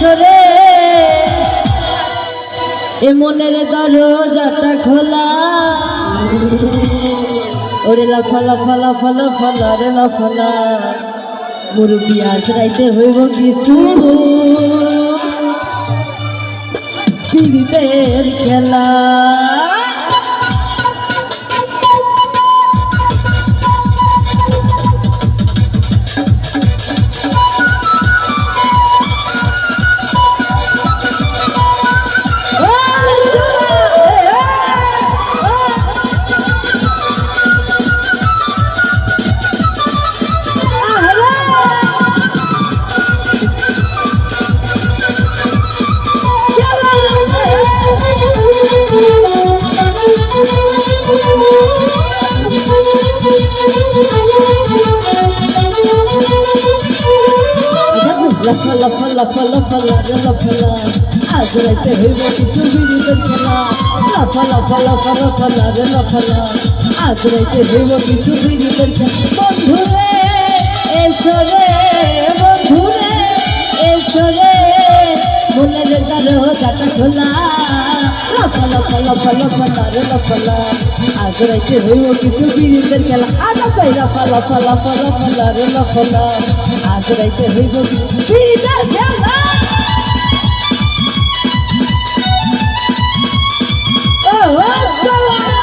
এসো রে এ মনের দরজাটা খোলা। ওরে লাফা লাফা লাফা লাফা রে লাফালা। পিয়াজ রাইতে হইব কিছু। ফিরিতের খেলা। লাফা লাফা লাফা লাফা লাফা লাফা আজ রাইতে হইব কিছু বিড়িদের খেলা লাফা লাফা লাফা লাফা লাফা লাফা আজ রাইতে হইব কিছু বিড়িদের খেলা বন্ধুরে এসো রে বন্ধুরে এসো রে মনের দরজাটা খোলা লাফা লাফা লাফা লাফা লাফা লাফা আজ রাইতে হইব কিছু বিড়িদের খেলা আজ পাই লাফা লাফা লাফা লাফা লাফা লাফা রাইতে হইব বিড়িদের খেলা ও ও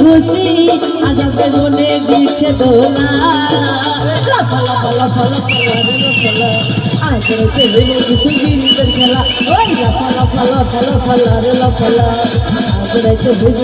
খুশি আজাদে মনে দিচ্ছে দোলা লাফা লাফা লাফা লাফা লাফা আজ রাইতে হইল কিছু বিরিদের খেলা ওই লাফা লাফা লাফা লাফা লাফা লাফা আজ রাইতে হইল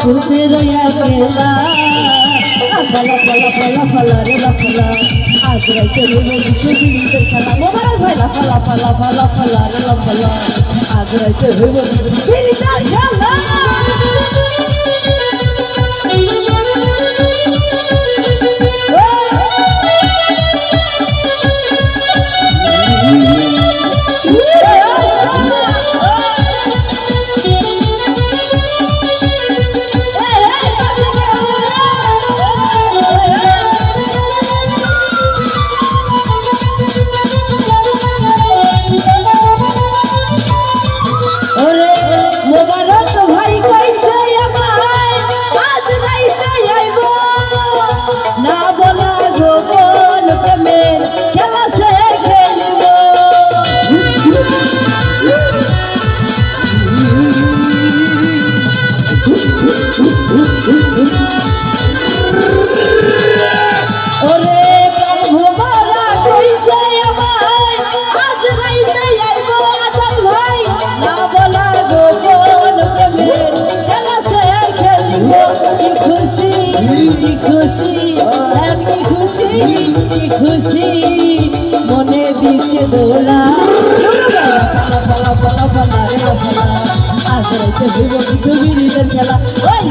ছুটে রইয়া গেলা। ফলা ফলা ফলা ফলা রে ফলা আজ রাইতে রইল কিছু দিনের খেলা। মোবাইল ফলা ফলা ফলা ফলা ফলা রে ফলা আজ রাইতে হইব দিনের খেলা। আমি খুশি কি খুশি মনে দিচ্ছে দোলা। কিছু বিরিদের খেলা। ওই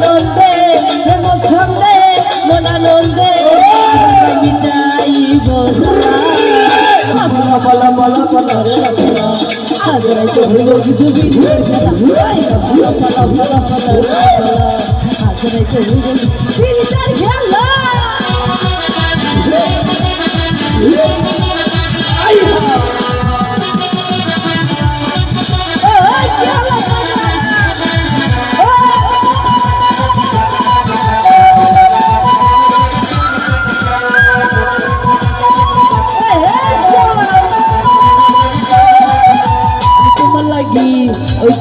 মন প্রেম ছন্দে, মন মিটাইব বলা বলা বলা রে আজ রাইতে হইল কিছু বিধি বলা বলা বলা বলা আজ রাইতে হইব বিধুর খেলা।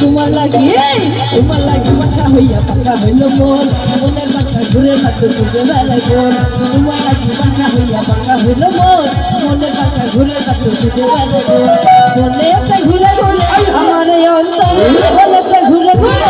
তোমার লাগি এই, তোমার লাগি পাকা হইয়া পাকা হইল মোর মনের পাকা ঘুরে থাকতে ঘুরে বেড়াই মোর তোমার লাগি পাকা হইয়া পাকা হইল মোর মনের পাকা ঘুরে থাকতে ঘুরে বেড়াই মোর মনে ঘুরে ঘুরে আমার অন্তরে ঘুরে ঘুরে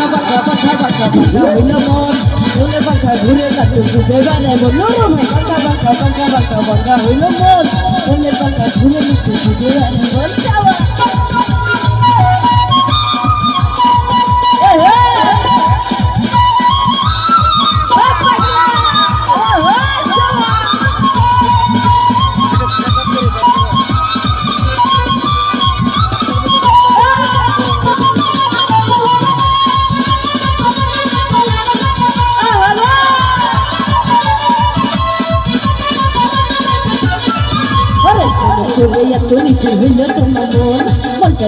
বাঁকা বাঁকা বাঁকা বাঁকা হইল মন মনে বাঁকা ঘুরে কাটু ঘুরে বেড়াই মন নরম বাঁকা বাঁকা বাঁকা বাঁকা বাঁকা হইল মন মনে বাঁকা ঘুরে কাটু ঘুরে বেড়াই মন চাওয়া Monta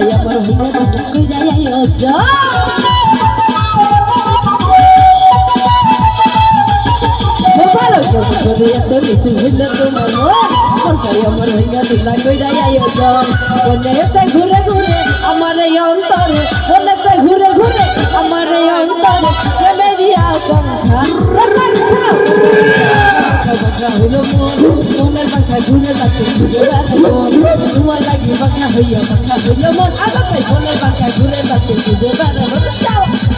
ya mar hilla toma cuida ya yo ya Bonete ঘুরে ঘুরে আমার অন্তরে ঘুরে ঘুরে আমার অন্তরে হইল মন মনের পাখা বেড়াই মন তোমার লাগি পাখা হইয়া পাখা হইয়া মন আবার মনের পাখা বেড়াই মন